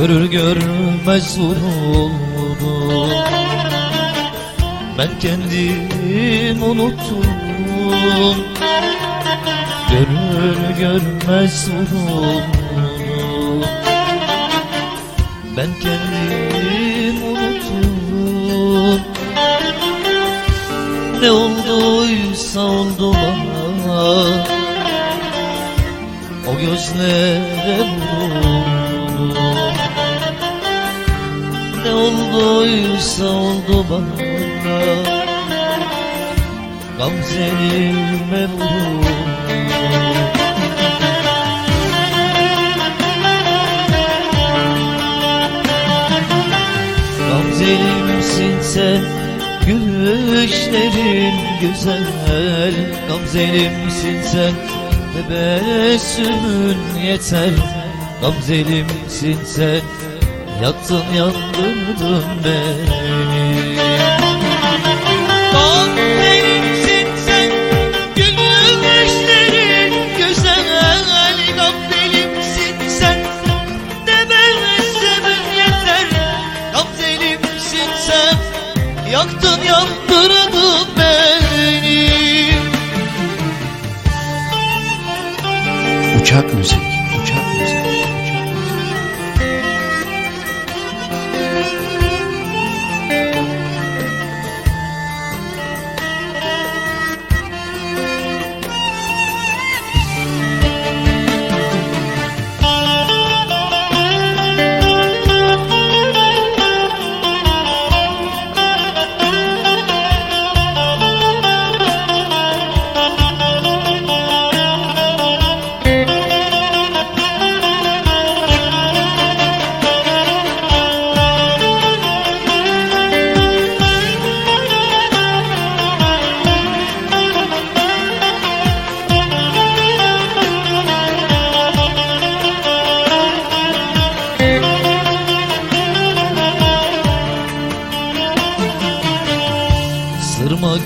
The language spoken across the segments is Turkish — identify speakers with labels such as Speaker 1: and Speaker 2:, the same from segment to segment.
Speaker 1: Görür görmez vuruldum Ben kendim unuttum. Görür görmez vuruldum Ben kendim unuttum. Ne olduysa oldu bana. O gözlere vurdum Ne olduysa oldu bana. Gamze'nime vurdum Gamzelimsin sen Gülüşlerin güzel. Gamzelimsin sen Tebessümün yeter. Gamzelimsin sen Yaktın yandırdın beni Gamzelimsin sen Gülüşlerin güzel Gamzelimsin sen. Tebessümün yeter Gamzelimsin sen. Yaktın yandırdın beni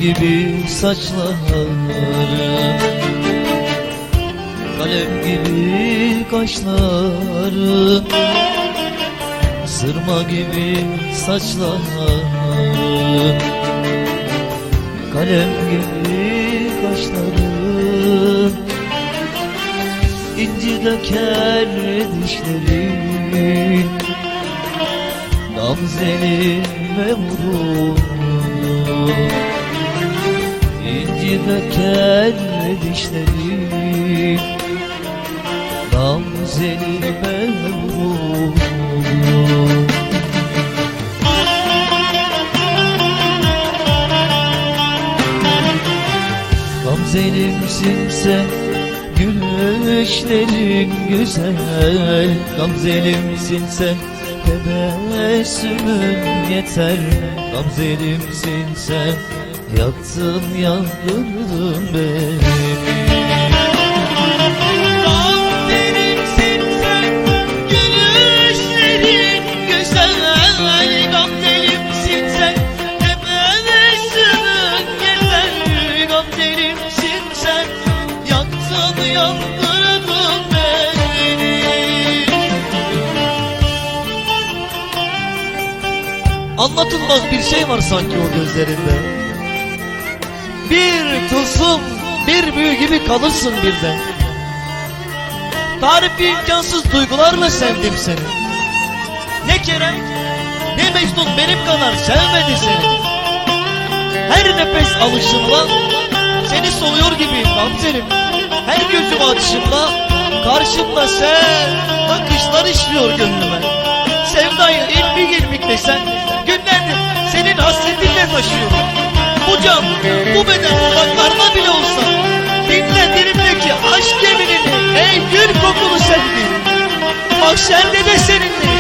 Speaker 1: gibi saçların Kalem gibi kaşların Sırma gibi saçların Kalem gibi kaşların İnci döker dişlerin Gamzelime vurur İnci döker dişlerim Gamzelime vurur Gamzelimsin sen Gülüşlerin güzel. Gamzelimsin sen Tebessümün yeter. Gamzelimsin sen Yaktın yandırdın beni. Anlatılmaz bir şey var sanki o gözlerinde Bir tılsım, bir büyü gibi kalırsın birden. Tarifi imkansız duygularla sevdim seni. Ne Kerem, ne Mecnun benim kadar sevmedi seni. Her nefes alışımla seni soluyor gibiyim Gamzelim. Her gözüm açışımda karşımda sen Bakışlar işliyor gönlüme. Sevdayı ilmik ilmik desen Günlerdir senin hasretinle taşıyorum Mahşerde de senindir.